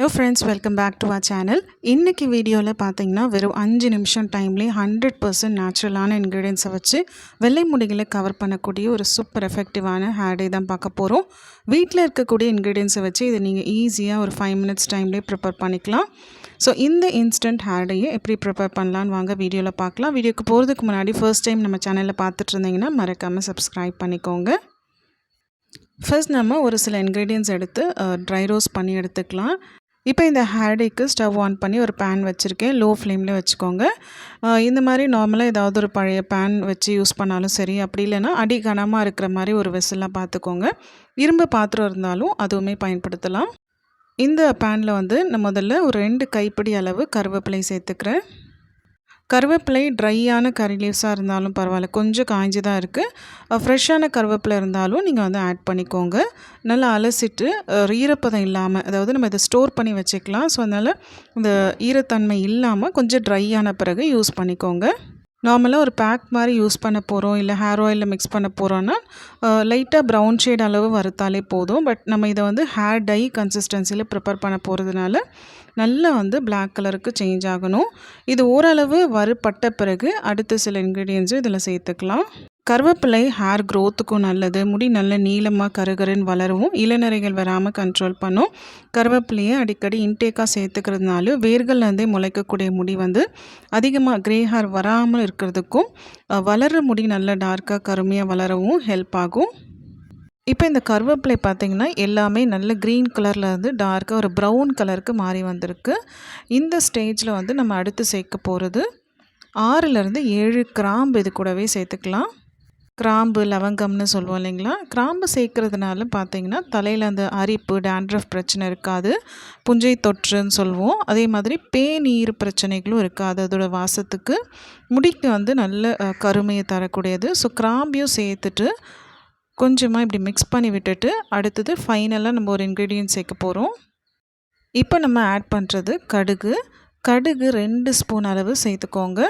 Hello friends welcome back to our channel இன்றைக்கி வீடியோவில் பார்த்தீங்கன்னா வெறும் அஞ்சு நிமிஷம் டைம்லேயே ஹண்ட்ரட் பர்சன்ட் நேச்சுரலான இன்க்ரீடியன்ஸை வச்சு வெள்ளை முடிகளை கவர் பண்ணக்கூடிய ஒரு சூப்பர் எஃபெக்டிவான ஹேர் டே தான் பார்க்க போகிறோம் வீட்டில் இருக்கக்கூடிய இன்க்ரீடியன்ஸை வச்சு இதை நீங்கள் ஈஸியாக ஒரு ஃபைவ் மினிட்ஸ் டைம்லேயே ப்ரிப்பேர் பண்ணிக்கலாம். ஸோ இந்த இன்ஸ்டன்ட் ஹேர் டேயை எப்படி ப்ரிப்பேர் பண்ணலான்னு வாங்க வீடியோவில் பார்க்கலாம். வீடியோக்கு போகிறதுக்கு முன்னாடி ஃபர்ஸ்ட் டைம் நம்ம சேனலில் பார்த்துட்டு இருந்தீங்கன்னா மறக்காமல் சப்ஸ்கிரைப் பண்ணிக்கோங்க. ஃபர்ஸ்ட் நம்ம ஒரு சில இன்க்ரீடியன்ஸ் எடுத்து ட்ரை ரோஸ் பண்ணி எடுத்துக்கலாம். இப்போ இந்த ஹேர்டேக்கு ஸ்டவ் ஆன் பண்ணி ஒரு பேன் வச்சுருக்கேன். லோ ஃப்ளேமில் வச்சுக்கோங்க. இந்த மாதிரி நார்மலாக ஏதாவது ஒரு பழைய பேன் வச்சு யூஸ் பண்ணாலும் சரி அப்படி இல்லைன்னா அடி கனமாக இருக்கிற மாதிரி ஒரு வெசலாக பார்த்துக்கோங்க. இரும்பு பாத்திரம் இருந்தாலும் அதுவுமே பயன்படுத்தலாம். இந்த பேனில் வந்து நான் முதல்ல ஒரு ரெண்டு கைப்பிடி அளவு கருவேப்பிலை சேர்த்துக்கிறேன். கருவேப்பிலை ட்ரையான கறி லீவ்ஸாக இருந்தாலும் பரவாயில்ல. கொஞ்சம் காய்ஞ்சி தான் இருக்குது ஃப்ரெஷ்ஷான கருவேப்பிலை இருந்தாலும் நீங்கள் வந்து ஆட் பண்ணிக்கோங்க. நல்லா அலசிட்டு ஈரப்பதம் இல்லாமல் அதாவது நம்ம இதை ஸ்டோர் பண்ணி வச்சுக்கலாம். ஸோ அதனால் இந்த ஈரத்தன்மை இல்லாமல் கொஞ்சம் ட்ரையான பிறகு யூஸ் பண்ணிக்கோங்க. நார்மலாக ஒரு பேக் மாதிரி யூஸ் பண்ண போகிறோம் இல்லை ஹேர் ஆயிலில் மிக்ஸ் பண்ண போகிறோன்னா லைட்டாக ப்ரௌன் ஷேட் அளவு வறுத்தாலே போதும். பட் நம்ம இதை வந்து ஹேர் டை கன்சிஸ்டன்சியில் ப்ரிப்பேர் பண்ண போகிறதுனால நல்லா வந்து பிளாக் கலருக்கு சேஞ்ச் ஆகணும். இது ஓரளவு வறுப்பட்ட பிறகு அடுத்த சில இன்க்ரீடியன்ஸும் இதில் சேர்த்துக்கலாம். கருவேப்பிலை ஹேர் க்ரோத்துக்கும் நல்லது. முடி நல்ல நீளமாக கருகருன்னு வளரவும் இளநரைகள் வராமல் கண்ட்ரோல் பண்ணும். கருவேப்பிலையை அடிக்கடி இன்டேக்காக சேர்த்துக்கிறதுனால வேர்கள்லேருந்தே முளைக்கக்கூடிய முடி வந்து அதிகமாக க்ரே ஹேர் வராமல் இருக்கிறதுக்கும் வளர்கிற முடி நல்ல டார்க்காக கருமையாக வளரவும் ஹெல்ப் ஆகும். இப்போ இந்த கருவேப்பிலை பார்த்திங்கன்னா எல்லாமே நல்ல க்ரீன் கலரில் இருந்து டார்க்காக ஒரு ப்ரௌன் கலருக்கு மாறி வந்திருக்கு. இந்த ஸ்டேஜில் வந்து நம்ம அடுத்து சேர்க்க போகிறது ஆறுலேருந்து ஏழு கிராம்பு இது கூடவே சேர்த்துக்கலாம். கிராம்பு லவங்கம்னு சொல்லுவோம் இல்லைங்களா? கிராம்பு சேர்க்கறதுனால பார்த்தீங்கன்னா தலையில் அந்த அரிப்பு டேண்ட்ரஃப் பிரச்சனை இருக்காது. புஞ்சை தொற்றுன்னு சொல்லுவோம். அதே மாதிரி பேநீர் பிரச்சனைகளும் இருக்காது அதோட வாசத்துக்கு. முடிக்கு வந்து நல்ல கருமையை தரக்கூடியது. ஸோ கிராம்பையும் சேர்த்துட்டு கொஞ்சமாக இப்படி மிக்ஸ் பண்ணி விட்டுட்டு அடுத்தது ஃபைனலாக நம்ம ஒரு இன்க்ரீடியன்ட் சேர்க்க போகிறோம் இப்போ நம்ம ஆட் பண்ணுறது கடுகு. கடுகு ரெண்டு ஸ்பூன் அளவு சேர்த்துக்கோங்க.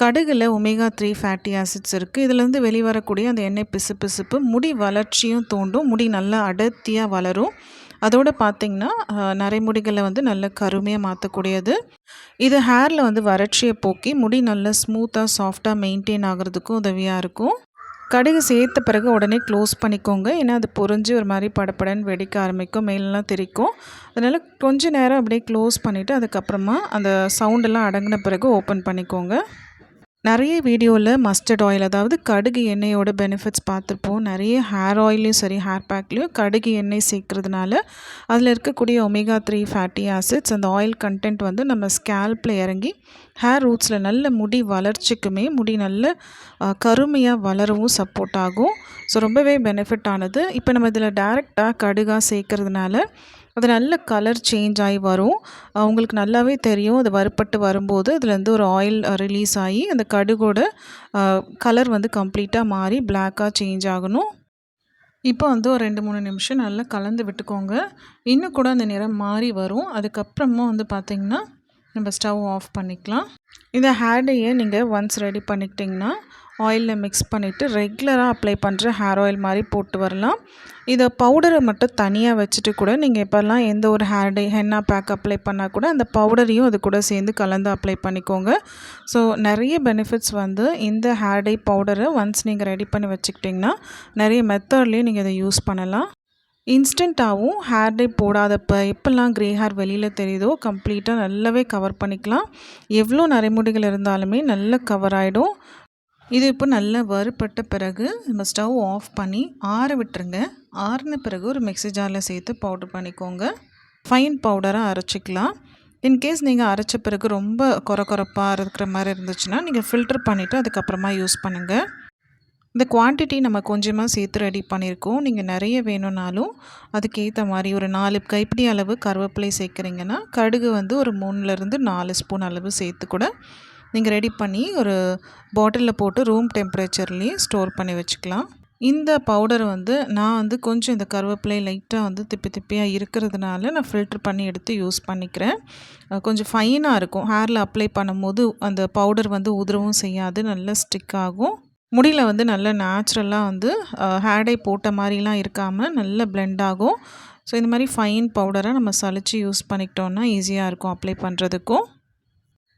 கடுகில் ஒமேகா த்ரீ ஃபேட்டி ஆசிட்ஸ் இருக்குது இதுலேருந்து வெளிவரக்கூடிய அந்த எண்ணெய் பிசு பிசுப்பு முடி வளர்ச்சியும் தூண்டும். முடி நல்லா அடர்த்தியாக வளரும். அதோடு பார்த்திங்கன்னா நரைமுடிகளை வந்து நல்ல கருமையாக மாற்றக்கூடியது இது ஹேரில் வந்து வறட்சியை போக்கி முடி நல்ல ஸ்மூத்தாக சாஃப்டாக மெயின்டைன் ஆகிறதுக்கும் உதவியாக இருக்கும். கடுகு சேர்த்த பிறகு உடனே க்ளோஸ் பண்ணிக்கோங்க. ஏன்னா அது பொரிஞ்சு ஒரு மாதிரி படபடன்னு வெடிக்க ஆரம்பிக்கும் மேலெலாம் தெரிக்கும். அதனால் கொஞ்சம் நேரம் அப்படியே க்ளோஸ் பண்ணிவிட்டு அதுக்கப்புறமா அந்த சவுண்டெல்லாம் அடங்கின பிறகு ஓப்பன் பண்ணிக்கோங்க. நிறைய வீடியோவில் மஸ்டர்ட் ஆயில் அதாவது கடுகு எண்ணெயோட பெனிஃபிட்ஸ் பார்த்துருப்போம். நிறைய ஹேர் ஆயிலையும் சரி ஹேர் பேக்லேயும் கடுகு எண்ணெய் சேர்க்கறதுனால அதில் இருக்கக்கூடிய ஒமேகா த்ரீ ஃபேட்டி ஆசிட்ஸ் அந்த ஆயில் கண்டென்ட் வந்து நம்ம ஸ்கேல்பில் இறங்கி ஹேர் ரூட்ஸில் நல்ல முடி வளர்ச்சிக்குமே முடி நல்ல கருமையாக வளரவும் சப்போர்ட் ஆகும். ஸோ ரொம்பவே பெனிஃபிட் ஆனது. இப்போ நம்ம இதில் டேரெக்டாக கடுகாக சேர்க்கறதுனால அது நல்ல கலர் சேஞ்ச் ஆகி வரும். உங்களுக்கு நல்லாவே தெரியும். அது வறுப்பட்டு வரும்போது அதுலேருந்து ஒரு ஆயில் ரிலீஸ் ஆகி அந்த கடுகோட கலர் வந்து கம்ப்ளீட்டாக மாறி பிளாக்காக சேஞ்ச் ஆகணும். இப்போ வந்து ஒரு ரெண்டு மூணு நிமிஷம் நல்லா கலந்து விட்டுக்கோங்க. இன்னும் கூட அந்த நிறம் மாறி வரும். அதுக்கப்புறமா வந்து பார்த்திங்கன்னா நம்ம ஸ்டவ் ஆஃப் பண்ணிக்கலாம். இந்த ஹேடையை நீங்கள் ஒன்ஸ் ரெடி பண்ணிக்கிட்டிங்கன்னா ஆயிலில் மிக்ஸ் பண்ணிவிட்டு ரெகுலராக அப்ளை பண்ணுற ஹேர் ஆயில் மாதிரி போட்டு வரலாம். இதை பவுடரை மட்டும் தனியாக வச்சுட்டு கூட நீங்கள் இப்போல்லாம் எந்த ஒரு hair dye henna pack apply பண்ணால் கூட அந்த பவுடரையும் அது கூட சேர்ந்து கலந்து அப்ளை பண்ணிக்கோங்க. ஸோ நிறைய பெனிஃபிட்ஸ் வந்து இந்த ஹேர் டே பவுடரை ஒன்ஸ் நீங்கள் ரெடி பண்ணி வச்சுக்கிட்டிங்கன்னா நிறைய மெத்தட்லேயும் நீங்கள் இதை யூஸ் பண்ணலாம். இன்ஸ்டண்ட்டாகவும் ஹேர் டை போடாதப்போ எப்போல்லாம் க்ரே ஹேர் வெளியில் தெரியுதோ கம்ப்ளீட்டாக நல்லாவே கவர் பண்ணிக்கலாம். எவ்வளோ நரைமுடிகள் இருந்தாலுமே நல்ல கவர் ஆகிடும் இது இப்போ நல்லா வறுபட்ட பிறகு நம்ம ஸ்டவ் ஆஃப் பண்ணி ஆற விட்டுருங்க. ஆறின பிறகு ஒரு மிக்ஸி ஜாரில் சேர்த்து பவுடர் பண்ணிக்கோங்க. ஃபைன் பவுடராக அரைச்சிக்கலாம். இன்கேஸ் நீங்கள் அரைச்ச பிறகு ரொம்ப கொர கொரப்பாக இருக்கிற மாதிரி இருந்துச்சுன்னா நீங்கள் ஃபில்டர் பண்ணிவிட்டு அதுக்கப்புறமா யூஸ் பண்ணுங்கள் இந்த குவான்டிட்டி நம்ம கொஞ்சமாக சேர்த்து ரெடி பண்ணியிருக்கோம். நீங்கள் நிறைய வேணும்னாலும் அதுக்கேற்ற மாதிரி ஒரு நாலு கைப்பிடி அளவு கருவேப்பிலை சேர்க்குறீங்கன்னா கடுகு வந்து ஒரு மூணுலேருந்து நாலு ஸ்பூன் அளவு சேர்த்து கூட நீங்கள் ரெடி பண்ணி ஒரு பாட்டிலில் போட்டு ரூம் டெம்பரேச்சர்லேயே ஸ்டோர் பண்ணி வச்சுக்கலாம். இந்த பவுடர் வந்து நான் வந்து கொஞ்சம் இந்த கருவேப்பிலை லைட்டாக வந்து திப்பி திப்பியாக இருக்கிறதுனால நான் ஃபில்டர் பண்ணி எடுத்து யூஸ் பண்ணிக்கிறேன். கொஞ்சம் ஃபைனாக இருக்கும். ஹேரில் அப்ளை பண்ணும்போது அந்த பவுடர் வந்து உதிரவும் செய்யாது. நல்லா ஸ்டிக் ஆகும். முடியில் வந்து நல்ல நேச்சுரலாக வந்து ஹேடை போட்ட மாதிரிலாம் இருக்காமல் நல்ல பிளெண்ட் ஆகும். ஸோ இந்த மாதிரி ஃபைன் பவுடரை நம்ம சளிச்சு யூஸ் பண்ணிக்கிட்டோன்னா ஈஸியாக இருக்கும் அப்ளை பண்ணுறதுக்கும்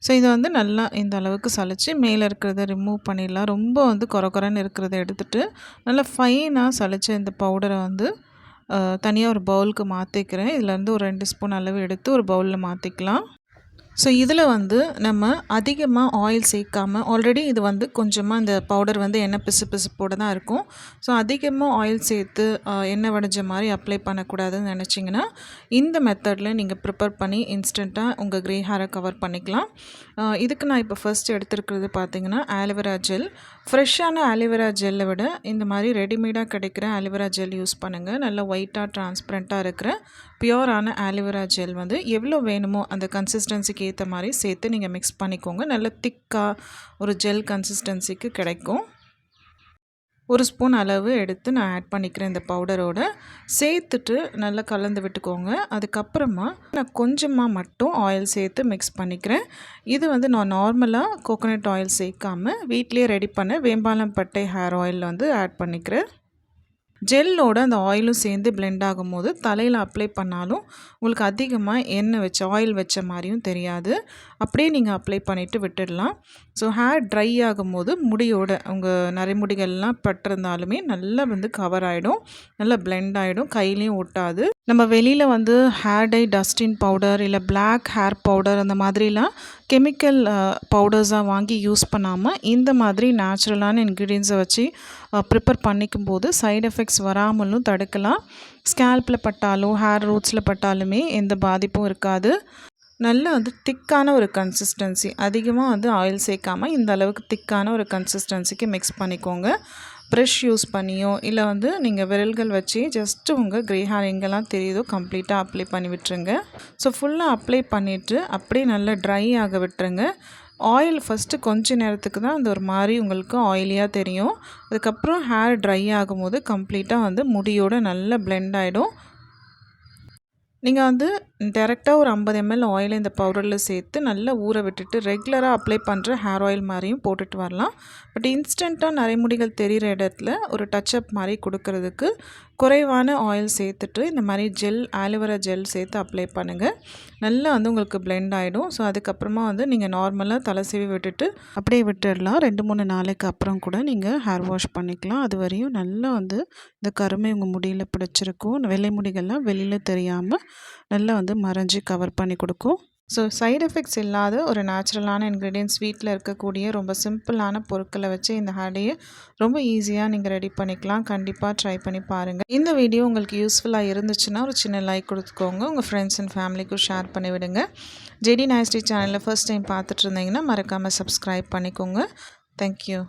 ஸோ இதை வந்து நல்லா இந்த அளவுக்கு சளிச்சு மேலே இருக்கிறத ரிமூவ் பண்ணிடலாம். ரொம்ப வந்து குறை இருக்கிறத எடுத்துகிட்டு நல்லா ஃபைனாக சளிச்ச இந்த பவுடரை வந்து தனியாக ஒரு பவுலுக்கு மாற்றிக்கிறேன் இதுலேருந்து ஒரு ரெண்டு ஸ்பூன் அளவு எடுத்து ஒரு பவுலில் மாற்றிக்கலாம் ஸோ இதில் வந்து நம்ம அதிகமாக ஆயில் சேர்க்காம ஆல்ரெடி இது வந்து கொஞ்சமாக இந்த பவுடர் வந்து எண்ணெய் பிசு பிசுப்போடு தான் இருக்கும். ஸோ அதிகமாக ஆயில் சேர்த்து எண்ணெய் வடைஞ்ச மாதிரி அப்ளை பண்ணக்கூடாதுன்னு நினச்சிங்கன்னா இந்த மெத்தடில் நீங்கள் ப்ரிப்பேர் பண்ணி இன்ஸ்டண்ட்டாக உங்கள் க்ரே ஹேரை கவர் பண்ணிக்கலாம். இதுக்கு நான் இப்போ ஃபஸ்ட் எடுத்துருக்கிறது பார்த்தீங்கன்னா ஆலிவரா ஜெல் ஃப்ரெஷ்ஷான ஆலிவரா ஜெல்லை விட இந்த மாதிரி ரெடிமேடாக கிடைக்கிற ஆலிவரா ஜெல் யூஸ் பண்ணுங்கள் நல்லா ஒயிட்டாக டிரான்ஸ்பரண்ட்டாக இருக்கிற பியோரான ஆலிவரா ஜெல் வந்து எவ்வளோ வேணுமோ அந்த கன்சிஸ்டன்சிக்கு ஏற்ற மாதிரி சேர்த்து நீங்கள் மிக்ஸ் பண்ணிக்கோங்க. நல்ல திக்காக ஒரு ஜெல் கன்சிஸ்டன்சிக்கு கிடைக்கும். ஒரு ஸ்பூன் அளவு எடுத்து நான் ஆட் பண்ணிக்கிறேன் இந்த பவுடரோட சேர்த்துட்டு நல்லா கலந்து விட்டுக்கோங்க. அதுக்கப்புறமா நான் கொஞ்சமாக மட்டும் ஆயில் சேர்த்து மிக்ஸ் பண்ணிக்கிறேன். இது வந்து நான் நார்மலாக கோகோனட் ஆயில் சேர்க்காமல் வீட்லேயே ரெடி பண்ண வேம்பாலம் பட்டை ஹேர் ஆயில் வந்து ஆட் பண்ணிக்கிறேன். ஜெல்லோட அந்த ஆயிலும் சேர்ந்து பிளெண்ட் ஆகும்போது தலையில் அப்ளை பண்ணாலும் உங்களுக்கு அதிகமாக எண்ணெய் வச்ச ஆயில் வச்ச மாதிரியும் தெரியாது. அப்படியே நீங்கள் அப்ளை பண்ணிவிட்டு விட்டுடலாம். ஸோ ஹேர் ட்ரை ஆகும்போது முடியோட உங்கள் நரைமுடிகள்லாம் பட்டிருந்தாலுமே நல்லா வந்து கவர் ஆகிடும் நல்லா பிளெண்ட் ஆகிடும் கையிலையும் ஒட்டாது. நம்ம வெளியில் வந்து ஹேர் டை டஸ்டின் பவுடர் இல்லை பிளாக் ஹேர் பவுடர் அந்த மாதிரிலாம் கெமிக்கல் பவுடர்ஸாக வாங்கி யூஸ் பண்ணாமல் இந்த மாதிரி நேச்சுரலான இன்க்ரீடியன்ஸை வச்சு ப்ரிப்பேர் பண்ணிக்கும் போது சைடு எஃபெக்ட்ஸ் வராமலும் தடுக்கலாம். ஸ்கேல்பில் பட்டாலும் ஹேர் ரூட்ஸில் பட்டாலுமே எந்த பாதிப்பும் இருக்காது. நல்ல வந்து திக்கான ஒரு கன்சிஸ்டன்சி அதிகமாக வந்து ஆயில் சேர்க்காமல் இந்த அளவுக்கு திக்கான ஒரு கன்சிஸ்டன்சிக்கு மிக்ஸ் பண்ணிக்கோங்க. ப்ரெஷ் யூஸ் பண்ணியோ இல்லை வந்து நீங்கள் விரல்கள் வச்சு ஜஸ்ட்டு உங்கள் க்ரே ஹேர் எங்கெல்லாம் தெரியுதோ கம்ப்ளீட்டாக அப்ளை பண்ணி விட்டுருங்க. ஸோ ஃபுல்லாக அப்ளை பண்ணிவிட்டு அப்படியே நல்லா ட்ரை ஆக விட்டுருங்க. ஆயில் ஃபஸ்ட்டு கொஞ்ச நேரத்துக்கு தான் அந்த ஒரு மாதிரி உங்களுக்கு ஆயிலியாக தெரியும். அதுக்கப்புறம் ஹேர் ட்ரை ஆகும்போது கம்ப்ளீட்டாக வந்து முடியோடு நல்லா பிளெண்ட் ஆகிடும் நீங்கள் வந்து டேரெக்டாக ஒரு ஐம்பது எம்எல் ஆயில் இந்த பவுடரில் சேர்த்து நல்லா ஊற விட்டுட்டு ரெகுலராக அப்ளை பண்ணுற ஹேர் ஆயில் மாதிரியும் போட்டுட்டு வரலாம். பட் இன்ஸ்டண்ட்டாக நரைமுடிகள் தெரிகிற இடத்துல ஒரு டச்சப் மாதிரி கொடுக்கறதுக்கு குறைவான ஆயில் சேர்த்துட்டு இந்த மாதிரி ஜெல் ஆலிவரா ஜெல் சேர்த்து அப்ளை பண்ணுங்கள் நல்லா வந்து உங்களுக்கு பிளெண்ட் ஆகிடும் ஸோ அதுக்கப்புறமா வந்து நீங்கள் நார்மலாக தலை சீவி விட்டுட்டு அப்படியே விட்டுடலாம். ரெண்டு மூணு நாளைக்கு அப்புறம் கூட நீங்கள் ஹேர் வாஷ் பண்ணிக்கலாம். அது வரையும் நல்லா வந்து இந்த கருமை உங்கள் முடியில் பிடிச்சிருக்கும். வெள்ளை முடிகள்லாம் வெளியில் தெரியாமல் நல்லா வந்து வந்து மறைஞ்சி கவர் பண்ணி கொடுக்கும். ஸோ சைடு எஃபெக்ட்ஸ் இல்லாத ஒரு நேச்சுரலான இன்க்ரீடியன்ஸ் வீட்டில் இருக்கக்கூடிய ரொம்ப சிம்பிளான பொருட்களை வச்சு இந்த ஹேடையை ரொம்ப ஈஸியாக நீங்கள் ரெடி பண்ணிக்கலாம். கண்டிப்பாக ட்ரை பண்ணி பாருங்கள் இந்த வீடியோ உங்களுக்கு யூஸ்ஃபுல்லாக இருந்துச்சுன்னா ஒரு சின்ன லைக் கொடுத்துக்கோங்க. உங்கள் ஃப்ரெண்ட்ஸ் அண்ட் ஃபேமிலிக்கும் ஷேர் பண்ணி விடுங்க. ஜெடி நாயஸ்டி சேனலில் ஃபஸ்ட் டைம் பார்த்துட்டு இருந்தீங்கன்னா மறக்காமல் சப்ஸ்கிரைப் பண்ணிக்கோங்க. தேங்க்யூ